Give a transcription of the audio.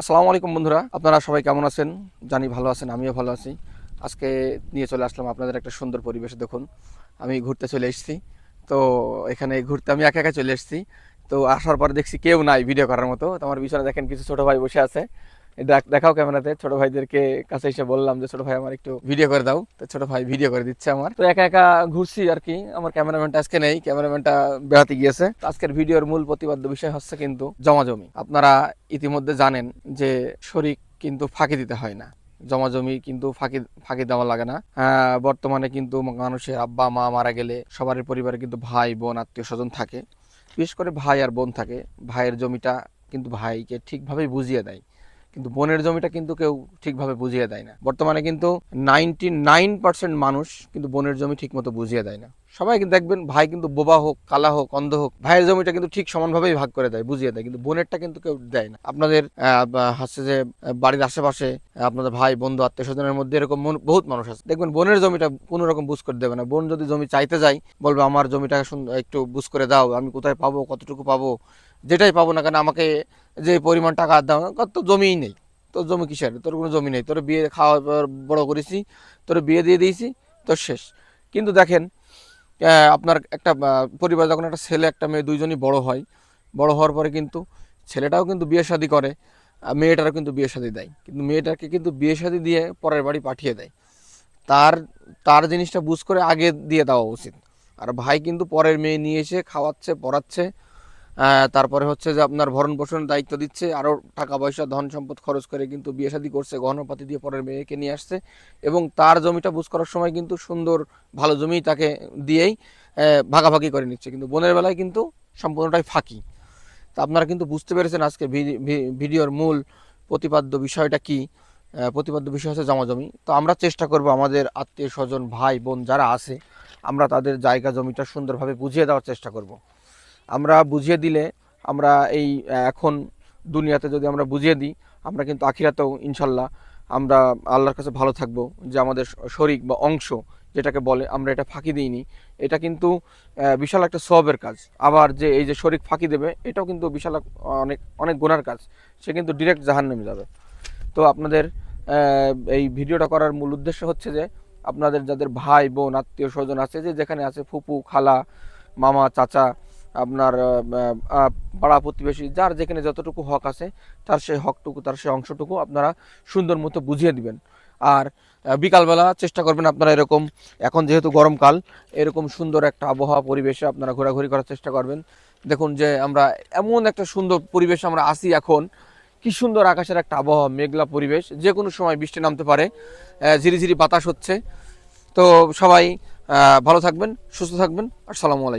আসসালামু আলাইকুম বন্ধুরা, আপনারা সবাই কেমন আছেন? জানি ভালো আছেন, আমিও ভালো আছি। আজকে নিয়ে চলে আসলাম আপনাদের একটা সুন্দর পরিবেশ, দেখুন। আমি ঘুরতে চলে এসেছি। তো এখানে ঘুরতে আমি একা একা চলে এসেছি। তো আসার পর দেখছি কেউ নাই ভিডিও করার মতো। তো আমার পিছনে দেখেন কিছু ছোটো ভাই বসে আছে। দেখাও ক্যামেরাতে ছোট ভাইদেরকে কাছে এসে বললাম যে ছোট ভাই আমার একটু ভিডিও করে দাও। তো ছোট ভাই ভিডিও করে দিচ্ছে আমার। তো একা একা ঘুরছি আর কি আমার ক্যামেরাম্যানটা আজকে নেই ক্যামেরাম্যানটা বেড়াতে গিয়েছে। আজকের ভিডিওর মূল প্রতিপাদ্য বিষয় হচ্ছে কিন্তু জমাজমি। আপনারা ইতিমধ্যে জানেন যে শরিক কিন্তু ফাঁকি দিতে হয় না। জমাজমি কিন্তু ফাঁকি ফাঁকি দেওয়া লাগে না। আহ, বর্তমানে কিন্তু মানুষের আব্বা মা মারা গেলে সবার পরিবারে কিন্তু ভাই বোন আত্মীয় স্বজন থাকে। বিশেষ করে ভাই আর বোন থাকে। ভাইয়ের জমিটা কিন্তু ভাইকে ঠিকভাবেই বুঝিয়ে দেয়। কিন্তু বোনের জমিটা কিন্তু কেউ ঠিকভাবে বুঝিয়ে দেয় না। বর্তমানে কিন্তু নাইনটি নাইন পার্সেন্ট মানুষ কিন্তু বোনের জমি ঠিক মতো বুঝিয়ে দেয় না। সবাই দেখবেন ভাই কিন্তু বোবা হোক, কালা হোক, অন্ধ হোক, ভাইয়ের জমিটা কিন্তু ঠিক সমানভাবেই ভাগ করে দেয়, বুঝিয়ে দেয়। কিন্তু বোনেরটা কিন্তু কেউ দেয় না। আপনাদের হচ্ছে যে বাড়ির আশেপাশে আপনাদের ভাই, বন্ধু আত্মীয় স্বজনের মধ্যে এরকম বহুত মানুষ আছে। দেখবেন বোনের জমিটা কোনো রকম বুঝ করে দেবে না। বোন যদি জমি চাইতে যায়, বলবে, আমার জমিটা একটু বুঝ করে দাও, আমি কোথায় পাবো, কতটুকু পাবো? যেটাই পাবো না কেন, আমাকে যে পরিমাণ টাকা দাও কত জমিই নেই। তোর জমি কিসের? তোর কোনো জমি নেই। তোর বিয়ে খাওয়া বড় করেছি, তোর বিয়ে দিয়ে দিয়েছি তোর শেষ। কিন্তু দেখেন আপনার একটা পরিবার যখন একটা ছেলে, একটা মেয়ে দুইজনই বড় হয়, বড় হওয়ার পরে কিন্তু ছেলেটাও কিন্তু বিয়ে শাদি করে মেয়েটারও কিন্তু বিয়ে শাদি দেয়। কিন্তু মেয়েটাকে কিন্তু বিয়ে শাদি দিয়ে পরের বাড়ি পাঠিয়ে দেয়। তার তার জিনিসটা বুঝ করে আগে দিয়ে দেওয়া উচিত। আর ভাই কিন্তু পরের মেয়ে নিয়ে এসে খাওয়াচ্ছে, পড়াচ্ছে তারপরে হচ্ছে যে আপনার ভরণ পোষণের দায়িত্ব দিচ্ছে আরও টাকা পয়সা, ধন সম্পদ খরচ করে কিন্তু বিয়ে শাদি করছে, গহনাপাতি দিয়ে পরের মেয়েকে নিয়ে আসছে এবং তার জমিটা বুঝ করার সময় কিন্তু সুন্দর ভালো জমি তাকে দিয়েই ভাগাভাগি করে নিচ্ছে। কিন্তু বোনের বেলায় কিন্তু সম্পূর্ণটাই ফাঁকি। তা আপনারা কিন্তু বুঝতে পেরেছেন আজকে ভিডিওর মূল প্রতিপাদ্য বিষয়টা কি। প্রতিপাদ্য বিষয় হচ্ছে জমাজমি তো আমরা চেষ্টা করব আমাদের আত্মীয় স্বজন, ভাই, বোন যারা আছে, আমরা তাদের জায়গা জমিটা সুন্দরভাবে বুঝিয়ে দেওয়ার চেষ্টা করব। আমরা বুঝিয়ে দিলে আমরা এই এখন দুনিয়াতে যদি আমরা বুঝিয়ে দিই, আমরা কিন্তু আখিরাতেও ইনশাল্লাহ আমরা আল্লাহর কাছে ভালো থাকব, যে আমাদের শরিক বা অংশ যেটাকে বলে, আমরা এটা ফাঁকি দিইনি। এটা কিন্তু বিশাল একটা সবের কাজ। আবার যে এই যে শরিক ফাঁকি দেবে, এটাও কিন্তু বিশাল অনেক অনেক গোনার কাজ। সে কিন্তু ডিরেক্ট জাহান নেমে যাবে। তো আপনাদের এই ভিডিওটা করার মূল উদ্দেশ্য হচ্ছে যে, আপনাদের যাদের ভাই, বোন আত্মীয় স্বজন আছে, যে যেখানে আছে, ফুপু, খালা, মামা, চাচা আপনার পাড়া প্রতিবেশী, যার যেখানে যতটুকু হক আছে, তার সেই হকটুকু, তার সেই অংশটুকু আপনারা সুন্দর মতো বুঝিয়ে দিবেন। আর বিকালবেলা চেষ্টা করবেন আপনারা এরকম, এখন যেহেতু গরমকাল, এরকম সুন্দর একটা আবহাওয়া পরিবেশে আপনারা ঘোরাঘুরি করার চেষ্টা করবেন। দেখুন যে আমরা এমন একটা সুন্দর পরিবেশ আমরা আসি এখন, কি সুন্দর আকাশের একটা আবহাওয়া, মেঘলা পরিবেশ যে কোনো সময় বৃষ্টি নামতে পারে ঝিরিঝিরি বাতাস হচ্ছে। তো সবাই ভালো থাকবেন, সুস্থ থাকবেন, আসসালামু আলাইকুম।